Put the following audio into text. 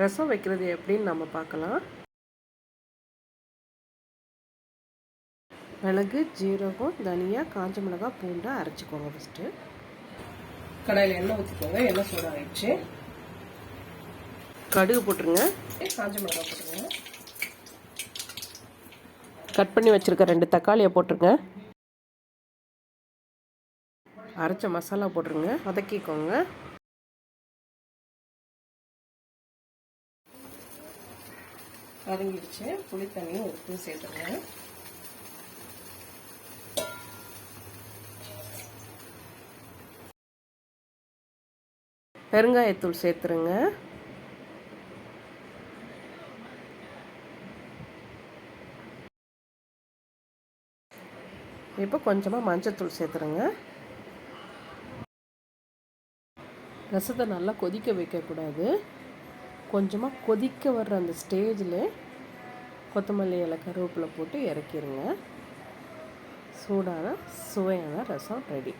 ரசம் வைக்கிறது எப்படின்னு நம்ம பார்க்கலாம். மிளகு ஜீரகம் தனியா காஞ்ச மிளகாய் பூண்டை அரைச்சிக்கோங்க ஃபஸ்ட்டு கடாயில் எண்ணெய் ஊற்றிக்கோங்க எண்ணெய் சூடாக ஆயிடுச்சு கடுகு போட்டுருங்க. காஞ்ச மிளகாய் போட்டுருங்க. கட் பண்ணி வச்சுருக்க ரெண்டு தக்காளியை போட்டுருங்க. அரைச்ச மசாலா போட்டுருங்க. வதக்கிக்கோங்க. வதங்கிடுச்சு புளி தண்ணியும் உப்பு சேர்த்துருங்க. பெருங்காயத்தூள் சேர்த்துருங்க. இப்போ கொஞ்சமாக மஞ்சத்தூள் சேர்த்துருங்க. ரசத்தை நல்லா கொதிக்க வைக்கக்கூடாது. கொஞ்சமாக கொதிக்க வர்ற அந்த ஸ்டேஜில் கொத்தமல்லி இலை கருவேப்பிலை போட்டு இறக்கிடுங்க சூடான சுவையான ரசம் ரெடி